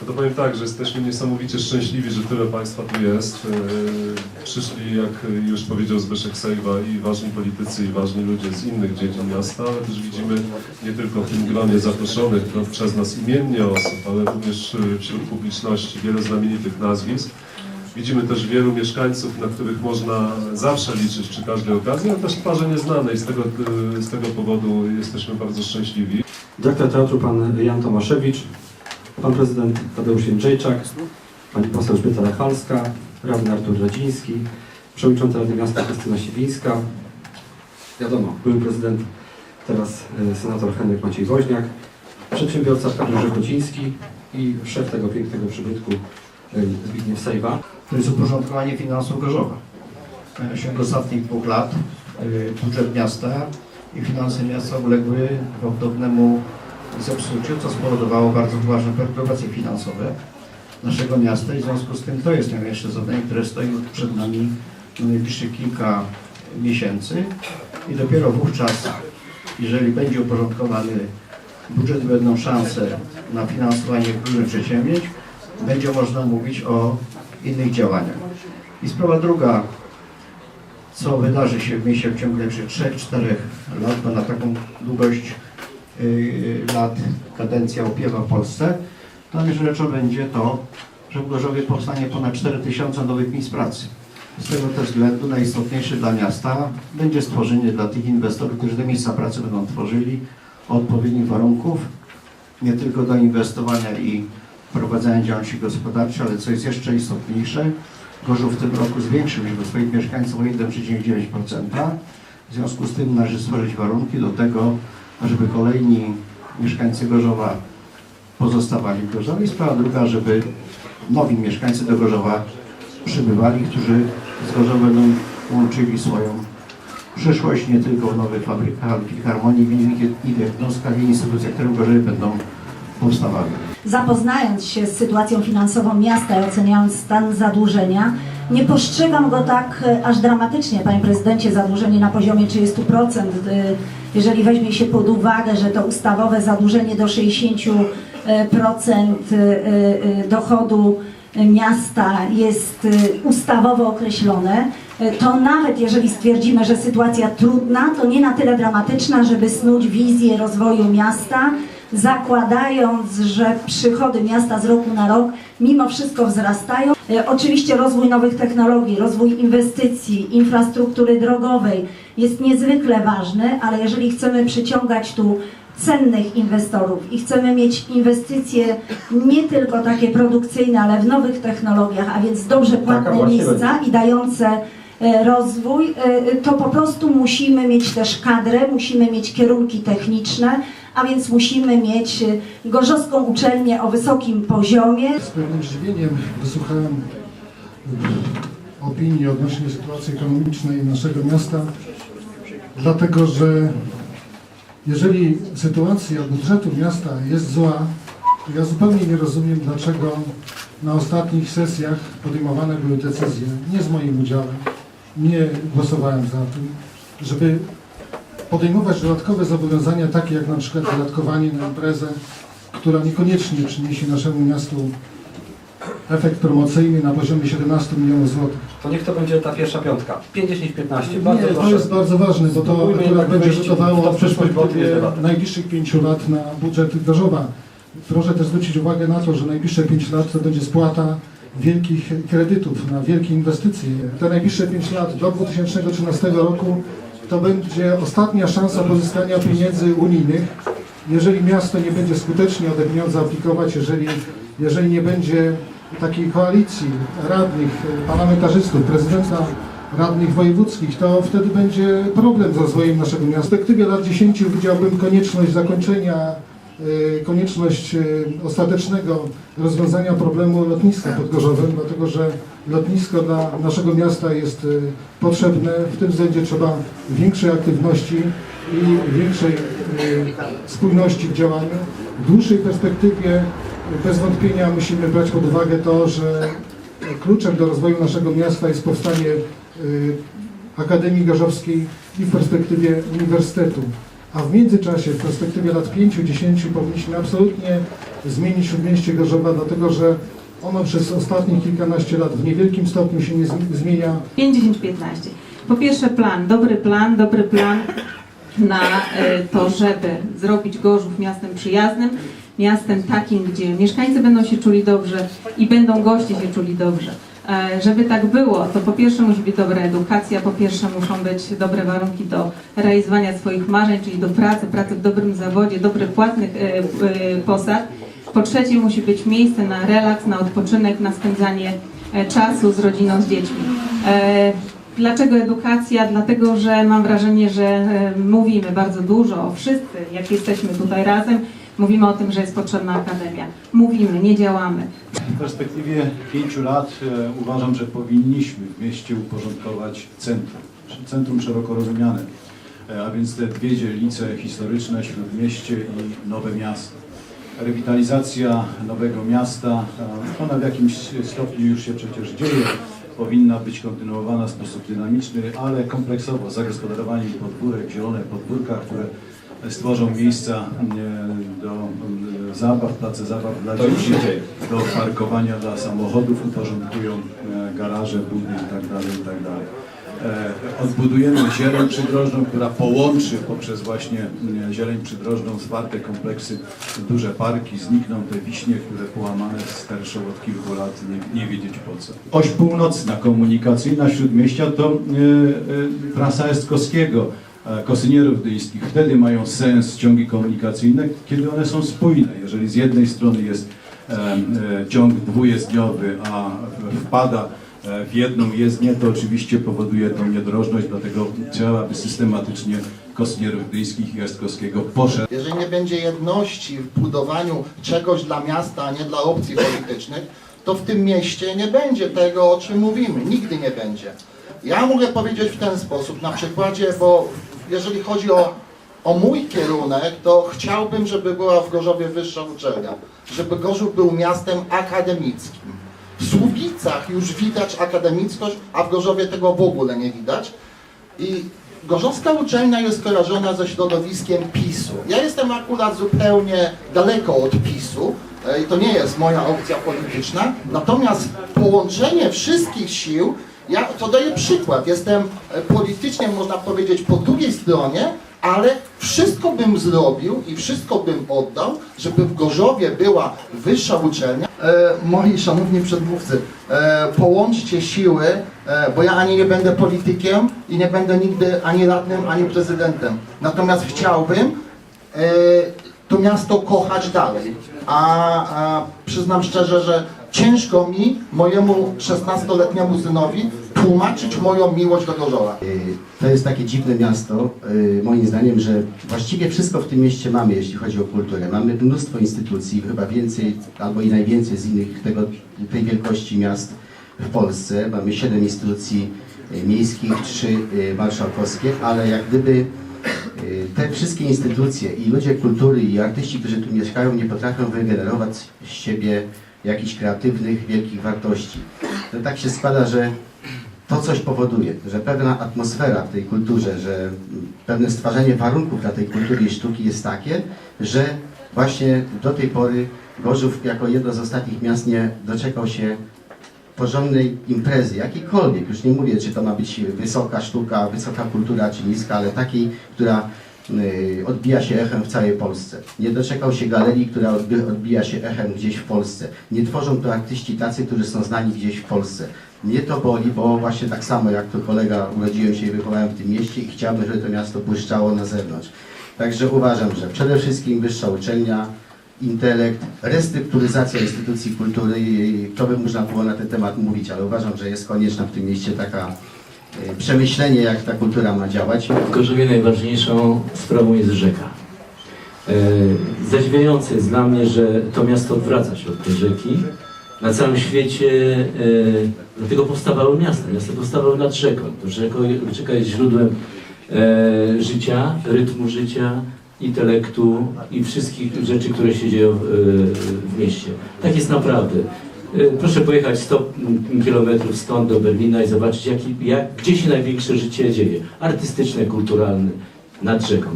No to powiem tak, że jesteśmy niesamowicie szczęśliwi, że tyle Państwa tu jest. Yy, Przyszli, jak już powiedział Zbyszek Sejwa, i ważni politycy, i ważni ludzie z innych dziedzin miasta, ale też widzimy nie tylko w tym gronie zaproszonych no, przez nas imiennie osób, ale również yy, wśród publiczności wiele znamienitych nazwisk. Widzimy też wielu mieszkańców, na których można zawsze liczyć przy każdej okazji, ale też twarze nieznane i z tego, yy, z tego powodu jesteśmy bardzo szczęśliwi. Dyrektor Teatru pan Jan Tomaszewicz, pan prezydent Tadeusz Jędrzejczak, pani poseł Elżbieta Rafalska, radny Artur Radziński, przewodnicząca Rady Miasta Krystyna Siwińska, wiadomo, były prezydent, teraz e, senator Henryk Maciej Woźniak, przedsiębiorca Arkadiusz Rzekociński i szef tego pięknego przybytku e, Zbigniew Sejwa. To jest uporządkowanie finansów Gorzowa. W ciągu ostatnich dwóch lat y, budżet miasta i finanse miasta uległy gwałtownemu zepsuciu, co spowodowało bardzo poważne perturbacje finansowe naszego miasta. I w związku z tym to jest największe zadanie, które stoi przed nami na najbliższych kilka miesięcy. I dopiero wówczas, jeżeli będzie uporządkowany budżet, będą szanse na finansowanie różnych przedsięwzięć, będzie można mówić o innych działaniach. I sprawa druga, co wydarzy się w mieście w ciągu najbliższych 3-4 lat, bo na taką długość yy, lat kadencja opiewa w Polsce, to rzeczą będzie to, że w Gorzowie powstanie ponad 4000 nowych miejsc pracy. Z tego też względu najistotniejsze dla miasta będzie stworzenie dla tych inwestorów, którzy te miejsca pracy będą tworzyli, odpowiednich warunków, nie tylko do inwestowania i prowadzenia działalności gospodarczej, ale co jest jeszcze istotniejsze, Gorzów w tym roku zwiększył liczbę swoich mieszkańców o 1,9%. W związku z tym należy stworzyć warunki do tego, żeby kolejni mieszkańcy Gorzowa pozostawali w Gorzowie. Sprawa druga, żeby nowi mieszkańcy do Gorzowa przybywali, którzy z Gorzowem będą łączyli swoją przyszłość nie tylko w nowych fabrykach, ale w filharmonii, w innych jednostkach i instytucjach, które w Gorzowie będą powstawały. Zapoznając się z sytuacją finansową miasta i oceniając stan zadłużenia, nie postrzegam go tak e, aż dramatycznie, panie prezydencie, zadłużenie na poziomie 30%. e, Jeżeli weźmie się pod uwagę, że to ustawowe zadłużenie do 60% e, dochodu miasta jest ustawowo określone, to nawet jeżeli stwierdzimy, że sytuacja trudna, to nie na tyle dramatyczna, żeby snuć wizję rozwoju miasta, zakładając, że przychody miasta z roku na rok mimo wszystko wzrastają. E, Oczywiście rozwój nowych technologii, rozwój inwestycji, infrastruktury drogowej jest niezwykle ważny, ale jeżeli chcemy przyciągać tu cennych inwestorów i chcemy mieć inwestycje nie tylko takie produkcyjne, ale w nowych technologiach, a więc dobrze płatne miejsca i dające e, rozwój, e, to po prostu musimy mieć też kadrę, musimy mieć kierunki techniczne, a więc musimy mieć e, gorzowską uczelnię o wysokim poziomie. Z pewnym zdziwieniem wysłuchałem opinii odnośnie sytuacji ekonomicznej naszego miasta, dlatego że jeżeli sytuacja budżetu miasta jest zła, to ja zupełnie nie rozumiem, dlaczego na ostatnich sesjach podejmowane były decyzje, nie z moim udziałem, nie głosowałem za tym, żeby podejmować dodatkowe zobowiązania, takie jak na przykład wydatkowanie na imprezę, która niekoniecznie przyniesie naszemu miastu efekt promocyjny na poziomie 17 milionów złotych. To niech to będzie ta pierwsza piątka. 5, 10, 15. Nie, Bardzo to proszę. jest bardzo ważne, bo to Spróbujmy akurat jednak będzie wejść rzutowało w w debata. najbliższych pięciu lat na budżet Gorzowa. Proszę też zwrócić uwagę na to, że najbliższe pięć lat to będzie spłata wielkich kredytów na wielkie inwestycje. Te najbliższe pięć lat do 2013 roku to będzie ostatnia szansa pozyskania pieniędzy unijnych. Jeżeli miasto nie będzie skutecznie o te pieniądze aplikować, jeżeli, jeżeli nie będzie takiej koalicji radnych, parlamentarzystów, prezydenta radnych wojewódzkich, to wtedy będzie problem z rozwojem naszego miasta. W perspektywie lat 10 widziałbym konieczność zakończenia, e, konieczność e, ostatecznego rozwiązania problemu lotniska pod Gorzowem, dlatego że lotnisko dla naszego miasta jest e, potrzebne. W tym względzie trzeba większej aktywności i większej e, spójności w działaniu. W dłuższej perspektywie bez wątpienia musimy brać pod uwagę to, że kluczem do rozwoju naszego miasta jest powstanie y, Akademii Gorzowskiej i w perspektywie Uniwersytetu. A w międzyczasie, w perspektywie lat 5-10 powinniśmy absolutnie zmienić Śródmieście Gorzowa, dlatego że ono przez ostatnich kilkanaście lat w niewielkim stopniu się nie zmi- zmienia. 50-15. Po pierwsze plan, dobry plan, dobry plan na e, to, żeby zrobić Gorzów miastem przyjaznym, miastem takim, gdzie mieszkańcy będą się czuli dobrze i będą goście się czuli dobrze. E, Żeby tak było, to po pierwsze musi być dobra edukacja, po pierwsze muszą być dobre warunki do realizowania swoich marzeń, czyli do pracy, pracy w dobrym zawodzie, dobrych płatnych e, posad. Po trzecie musi być miejsce na relaks, na odpoczynek, na spędzanie e, czasu z rodziną, z dziećmi. E, Dlaczego edukacja? Dlatego, że mam wrażenie, że e, mówimy bardzo dużo, wszyscy, jak jesteśmy tutaj razem, mówimy o tym, że jest potrzebna akademia. Mówimy, nie działamy. W perspektywie pięciu lat uważam, że powinniśmy w mieście uporządkować centrum. Centrum szeroko rozumiane, a więc te dwie dzielnice historyczne, Śródmieście i Nowe Miasto. Rewitalizacja Nowego Miasta, ona w jakimś stopniu już się przecież dzieje, powinna być kontynuowana w sposób dynamiczny, ale kompleksowo, zagospodarowaniem podwórek, zielone podwórka, które stworzą miejsca e, do e, zabaw, place zabaw dla dzieci, do parkowania dla samochodów, uporządkują e, garaże, budy itd. itd. E, Odbudujemy zieleń przydrożną, która połączy poprzez właśnie e, zieleń przydrożną zwarte kompleksy, duże parki, znikną te wiśnie, które połamane sterszą od kilku lat, nie, nie wiedzieć po co. Oś północna komunikacyjna Śródmieścia to e, trasa Estkowskiego, Kosynierów Dyjskich. Wtedy mają sens ciągi komunikacyjne, kiedy one są spójne. Jeżeli z jednej strony jest e, e, ciąg dwujezdniowy, a wpada w jedną jezdnię, to oczywiście powoduje tą niedrożność, dlatego trzeba by systematycznie Kosynierów Dyjskich i Estkowskiego poszerzyć. Jeżeli nie będzie jedności w budowaniu czegoś dla miasta, a nie dla opcji politycznych, to w tym mieście nie będzie tego, o czym mówimy. Nigdy nie będzie. Ja mogę powiedzieć w ten sposób, na przykładzie, bo jeżeli chodzi o, o mój kierunek, to chciałbym, żeby była w Gorzowie wyższa uczelnia. Żeby Gorzów był miastem akademickim. W Słubicach już widać akademickość, a w Gorzowie tego w ogóle nie widać. I Gorzowska uczelnia jest kojarzona ze środowiskiem PiSu. Ja jestem akurat zupełnie daleko od PiSu e, i to nie jest moja opcja polityczna. Natomiast połączenie wszystkich sił, ja to daję przykład. Jestem e, politycznie, można powiedzieć, po drugiej stronie, ale wszystko bym zrobił i wszystko bym oddał, żeby w Gorzowie była wyższa uczelnia. E, moi szanowni przedmówcy, e, połączcie siły, e, bo ja ani nie będę politykiem i nie będę nigdy ani radnym, ani prezydentem. Natomiast chciałbym e, to miasto kochać dalej. A, a przyznam szczerze, że ciężko mi, mojemu 16-letniemu synowi, tłumaczyć moją miłość do Gorzowa. Y, To jest takie dziwne miasto, y, moim zdaniem, że właściwie wszystko w tym mieście mamy, jeśli chodzi o kulturę. Mamy mnóstwo instytucji, chyba więcej albo i najwięcej z innych tego, tej wielkości miast w Polsce. Mamy siedem instytucji y, miejskich, trzy y, marszałkowskie, ale jak gdyby te wszystkie instytucje i ludzie kultury i artyści, którzy tu mieszkają, nie potrafią wygenerować z siebie jakichś kreatywnych, wielkich wartości. To tak się składa, że to coś powoduje, że pewna atmosfera w tej kulturze, że pewne stwarzanie warunków dla tej kultury i sztuki jest takie, że właśnie do tej pory Gorzów jako jedno z ostatnich miast nie doczekał się porządnej imprezy, jakiejkolwiek, już nie mówię, czy to ma być wysoka sztuka, wysoka kultura, czy niska, ale takiej, która odbija się echem w całej Polsce. Nie doczekał się galerii, która odbija się echem gdzieś w Polsce. Nie tworzą to artyści tacy, którzy są znani gdzieś w Polsce. Mnie to boli, bo właśnie tak samo jak to kolega urodziłem się i wychowałem w tym mieście i chciałbym, żeby to miasto błyszczało na zewnątrz. Także uważam, że przede wszystkim wyższa uczelnia, intelekt, restrukturyzacja instytucji kultury, to by można było na ten temat mówić, ale uważam, że jest konieczna w tym mieście taka przemyślenie, jak ta kultura ma działać. W Gorzowie najważniejszą sprawą jest rzeka. E, Zadziwiające jest dla mnie, że to miasto odwraca się od tej rzeki. Na całym świecie e, dlatego powstawały miasta. Miasta powstawały nad rzeką. To rzeko, rzeka jest źródłem e, życia, rytmu życia, intelektu i wszystkich rzeczy, które się dzieją w mieście. Tak jest naprawdę. Y, Proszę pojechać 100 km stąd do Berlina i zobaczyć, jaki, jak, gdzie się największe życie dzieje. Artystyczne, kulturalne, nad rzeką.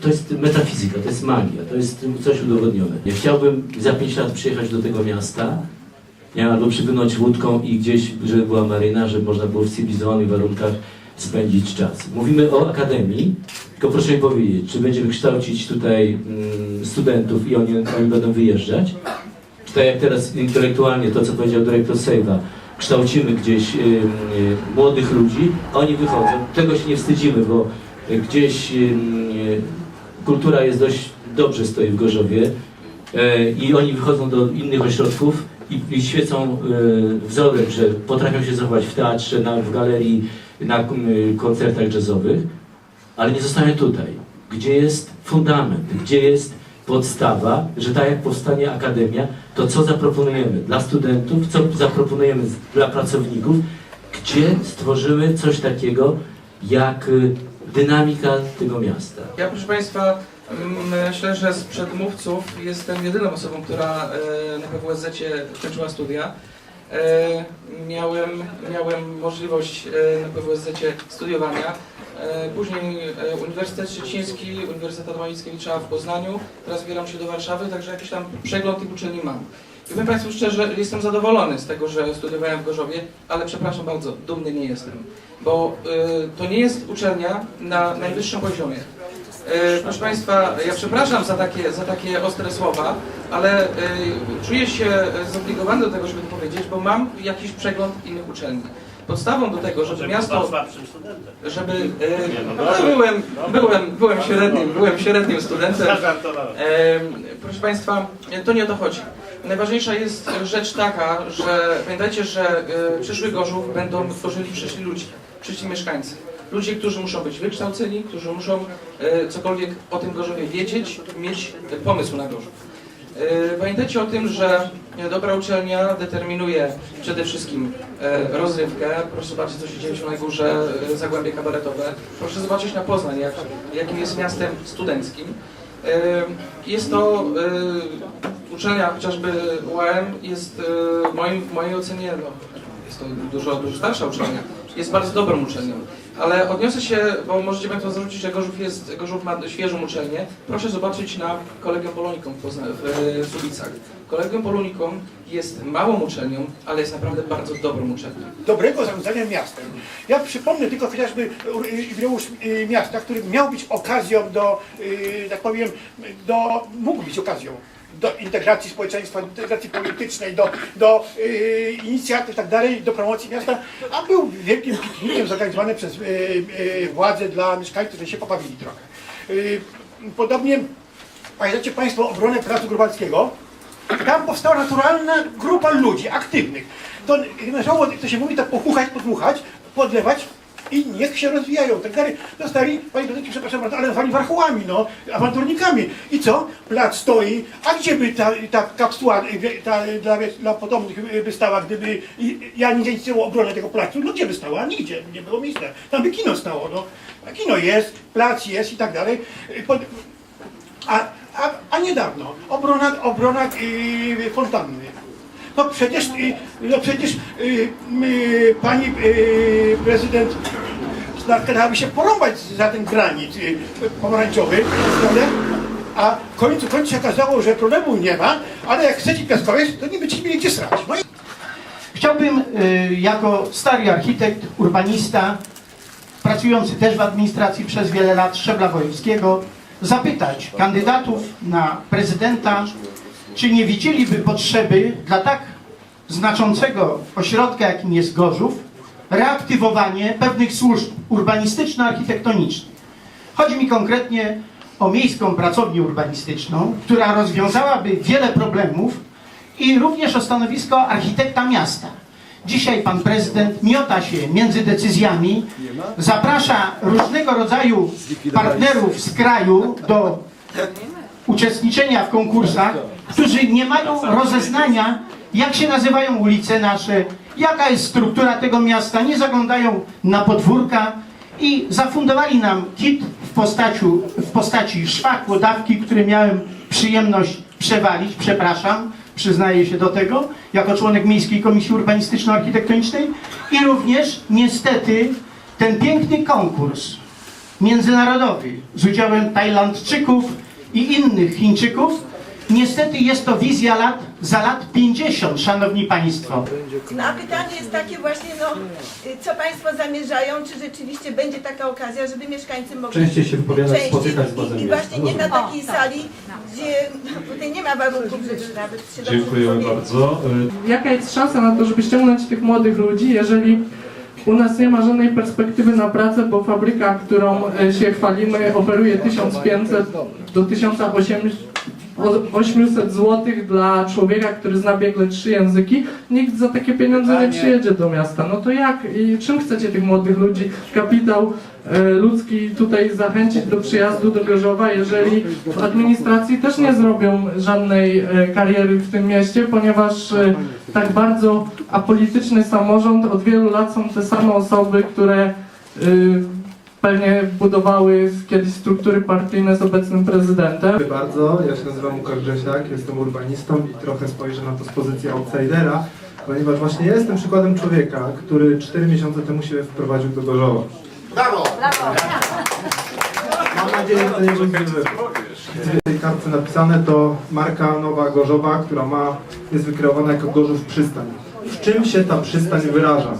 To jest metafizyka, to jest magia, to jest coś udowodnione. Ja chciałbym za 5 lat przyjechać do tego miasta, nie, albo przypłynąć łódką i gdzieś, żeby była maryna, żeby można było w cywilizowanych warunkach spędzić czas. Mówimy o akademii, tylko proszę mi powiedzieć, czy będziemy kształcić tutaj mm, studentów i oni, oni będą wyjeżdżać? Tak jak teraz intelektualnie, to co powiedział dyrektor Sejwa, kształcimy gdzieś y, y, młodych ludzi, oni wychodzą. Tego się nie wstydzimy, bo gdzieś y, y, kultura jest dość dobrze stoi w Gorzowie y, i oni wychodzą do innych ośrodków i, i świecą y, wzorem, że potrafią się zachować w teatrze, na, w galerii, na y, koncertach jazzowych, ale nie zostają tutaj, gdzie jest fundament, gdzie jest podstawa, że tak jak powstanie akademia, to co zaproponujemy dla studentów, co zaproponujemy dla pracowników, gdzie stworzymy coś takiego jak y, dynamika tego miasta. Ja proszę Państwa myślę, że z przedmówców jestem jedyną osobą, która e, na PWSZ kończyła studia. E, Miałem, miałem możliwość e, na PWSZ studiowania. E, Później Uniwersytet Szczeciński, Uniwersytet Adama Mickiewicza w Poznaniu. Teraz wybieram się do Warszawy, także jakiś tam przegląd tych uczelni mam. I powiem Państwu szczerze, jestem zadowolony z tego, że studiowałem w Gorzowie, ale przepraszam bardzo, dumny nie jestem. Bo to nie jest uczelnia na najwyższym poziomie. Proszę Państwa, ja przepraszam za takie, za takie ostre słowa, ale y, czuję się zobligowany do tego, żeby to powiedzieć, bo mam jakiś przegląd innych uczelni. Podstawą do tego, żeby miasto... Żeby... Y, no, byłem, byłem, byłem średnim, byłem średnim studentem. Em, Proszę Państwa, to nie o to chodzi. Najważniejsza jest rzecz taka, że pamiętajcie, że e, przyszły Gorzów będą tworzyli przyszli ludzie, przyszli mieszkańcy. Ludzie, którzy muszą być wykształceni, którzy muszą e, cokolwiek o tym Gorzowie wiedzieć, mieć e, pomysł na Gorzów. E, Pamiętajcie o tym, że dobra uczelnia determinuje przede wszystkim e, rozrywkę. Proszę zobaczyć, co się dzieje na górze, e, Zagłębie Kabaretowe. Proszę zobaczyć na Poznań, jak, jakim jest miastem studenckim. E, Jest to e, uczelnia, chociażby UAM, jest e, moim, w mojej ocenie, no, jest to dużo, dużo starsza uczelnia, jest bardzo dobrą uczelnią. Ale odniosę się, bo możecie Państwo zarzucić, że Gorzów, jest, Gorzów ma świeżą uczelnię. Proszę zobaczyć na Kolegium Polonikum w, Pozna- w, w Sulicach. Kolegium jest małą uczelnią, ale jest naprawdę bardzo dobrą uczelnią. dobrego zarządzania miastem. Ja przypomnę tylko chociażby jubileusz miasta, który miał być okazją do, y, tak powiem, do, mógł być okazją do integracji społeczeństwa, do integracji politycznej, do, do y, inicjatyw tak dalej, do promocji miasta, a był wielkim piknikiem zorganizowanym przez y, y, władze dla mieszkańców, że się pobawili trochę. Y, podobnie pamiętacie Państwo obronę Placu Grubackiego? Tam powstała naturalna grupa ludzi, aktywnych. To należało, to się mówi, tak pochuchać, podmuchać, podlewać i niech się rozwijają. Tak dalej. Zostali, panie prezydencie, przepraszam bardzo, ale nazwani warchołami, no, awanturnikami. I co? Plac stoi, a gdzie by ta, ta kapsuła ta, dla, dla potomnych y, by stała, gdyby ja nie inicjował obronę tego placu? No gdzie by stała? Nigdzie, nie było miejsca. Tam by kino stało, no. Kino jest, plac jest i tak dalej. Pod, a, a, a niedawno obrona, obrona y, fontanny. No przecież, y, no przecież y, y, pani prezydent starała się porąbać za ten granit pomarańczowy, prawda? A w końcu, końcu się okazało, że problemu nie ma, ale jak chcecie piaskować, to nie będziecie mieli gdzie srać. No i... Chciałbym jako stary architekt, urbanista, pracujący też w administracji przez wiele lat szczebla wojewódzkiego, zapytać kandydatów na prezydenta, czy nie widzieliby potrzeby dla tak znaczącego ośrodka, jakim jest Gorzów, reaktywowanie pewnych służb urbanistyczno-architektonicznych. Chodzi mi konkretnie o miejską pracownię urbanistyczną, która rozwiązałaby wiele problemów i również o stanowisko architekta miasta. Dzisiaj pan prezydent miota się między decyzjami, zaprasza różnego rodzaju partnerów z kraju do uczestniczenia w konkursach, którzy nie mają rozeznania, jak się nazywają ulice nasze, jaka jest struktura tego miasta, nie zaglądają na podwórka i zafundowali nam kit w, postaciu, w postaci szwach łodawki, który miałem przyjemność przewalić, przepraszam, przyznaję się do tego, jako członek Miejskiej Komisji Urbanistyczno-Architektonicznej. I również niestety ten piękny konkurs międzynarodowy z udziałem Tajlandczyków i innych Chińczyków, niestety jest to wizja lat, za lat 50, szanowni państwo. No a pytanie jest takie właśnie, no, co Państwo zamierzają, czy rzeczywiście będzie taka okazja, żeby mieszkańcy mogli Częściej się wypowiadać, częściej spotykać z władzą i, właśnie nie na takiej sali, gdzie no, tutaj nie ma warunków, żeby nawet się dobrze Dziękujemy wypowiedzieć. bardzo. Jaka jest szansa na to, żeby ściągnąć tych młodych ludzi, jeżeli u nas nie ma żadnej perspektywy na pracę, bo fabryka, którą e, się chwalimy, oferuje 1500 do 1800 zł dla człowieka, który zna biegle trzy języki. Nikt za takie pieniądze nie przyjedzie do miasta. No to jak i czym chcecie tych młodych ludzi, kapitał e, ludzki tutaj zachęcić do przyjazdu do Gorzowa, jeżeli w administracji też nie zrobią żadnej e, kariery w tym mieście, ponieważ e, tak bardzo apolityczny samorząd od wielu lat są te same osoby, które y, pewnie budowały kiedyś struktury partyjne z obecnym prezydentem. Dziękuję bardzo. Ja się nazywam Łukasz Grzesiak, jestem urbanistą i trochę spojrzę na to z pozycji outsidera, ponieważ właśnie ja jestem przykładem człowieka, który 4 miesiące temu się wprowadził do Gorzowa. Brawo! Mam nadzieję, że to nie będzie. W tej kartce napisane to marka Nowa Gorzowa, która ma, jest wykreowana jako Gorzów Przystań. W czym się ta przystań wyraża?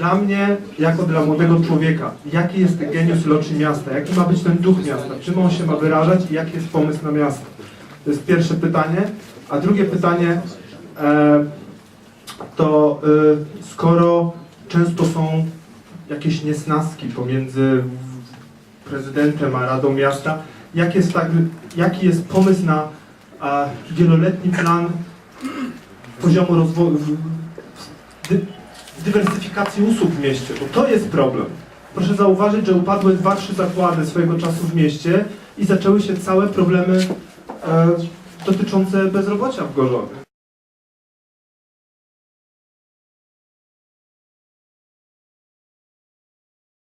Dla mnie, jako dla młodego człowieka, jaki jest geniusz loczy miasta? Jaki ma być ten duch miasta? Czym on się ma wyrażać i jaki jest pomysł na miasto? To jest pierwsze pytanie. A drugie pytanie, e, to e, skoro często są jakieś niesnaski pomiędzy prezydentem a Radą Miasta, jak jest tak, jaki jest pomysł na wieloletni plan poziomu rozwoju, dywersyfikacji usług w mieście, bo to jest problem. Proszę zauważyć, że upadły dwa, trzy zakłady swojego czasu w mieście i zaczęły się całe problemy e, dotyczące bezrobocia w Gorzowie.